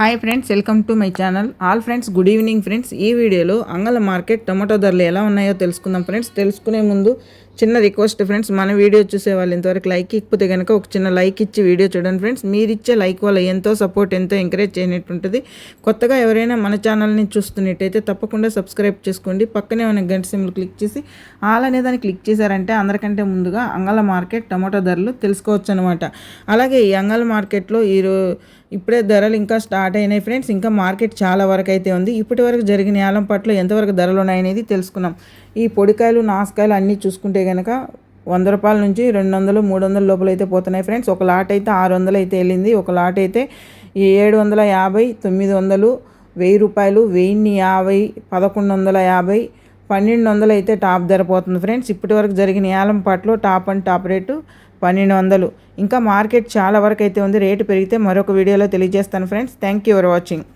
Hi friends welcome to my channel all friends good evening friends ఈ వీడియోలో అంగళ market tomato ధరలు ఎలా ఉన్నాయో తెలుసుకుందాం ఫ్రెండ్స్ తెలుసుకునే ముందు చిన్న రిక్వెస్ట్ ఫ్రెండ్స్ మన వీడియో చూసే వాళ్ళు ఇంతవరకు లైక్ ఇకపోతే కనుక ఒక చిన్న లైక్ ఇచ్చి వీడియో చూడండి ఫ్రెండ్స్ మీరు ఇచ్చే లైక్ వల్ల ఎంతో సపోర్ట్ ఎంతో ఎంకరేజ్ చేయనట్టు ఉంటుంది కొత్తగా ఎవరైనా మన ఛానల్ని చూస్తున్నట్టయితే తప్పకుండా సబ్స్క్రైబ్ చేసుకోండి. పక్కనే ఉన్న గంట సింబల్ క్లిక్ చేసి ఆల్ అనే దాన్ని క్లిక్ చేశారంటే అందరికంటే ముందుగా అంగళ మార్కెట్ టమాటో ధరలు తెలుసుకోవచ్చు అనమాట అలాగే ఈ అంగళ మార్కెట్లో ఈరో ఇప్పుడే ధరలు ఇంకా స్టార్ట్ అయినాయి ఫ్రెండ్స్ ఇంకా మార్కెట్ చాలా వరకు అయితే ఉంది. ఇప్పటి వరకు జరిగిన యాలం పట్ల ఎంతవరకు ధరలు ఉన్నాయనేది తెలుసుకున్నాం. ఈ పొడికాయలు నాసుకాయలు అన్నీ చూసుకుంటే కనుక వంద రూపాయల నుంచి రెండు వందలు మూడు వందల లోపల అయితే పోతున్నాయి ఫ్రెండ్స్. ఒక లాట్ అయితే ఆరు వందలు అయితే వెళ్ళింది. ఒక లాట్ అయితే ఏడు వందల యాభై తొమ్మిది వందలు వెయ్యి రూపాయలు వెయ్యిన్ని యాభై పదకొండు వందల యాభై పన్నెండు వందలు అయితే టాప్ ధర పోతుంది ఫ్రెండ్స్. ఇప్పటి వరకు జరిగిన ఏలం పాటలో టాప్ అండ్ టాప్ రేటు పన్నెండు వందలు. ఇంకా మార్కెట్ చాలా వరకు అయితే ఉంది. రేటు పెరిగితే మరొక వీడియోలో తెలియజేస్తాను friends. Thank you for watching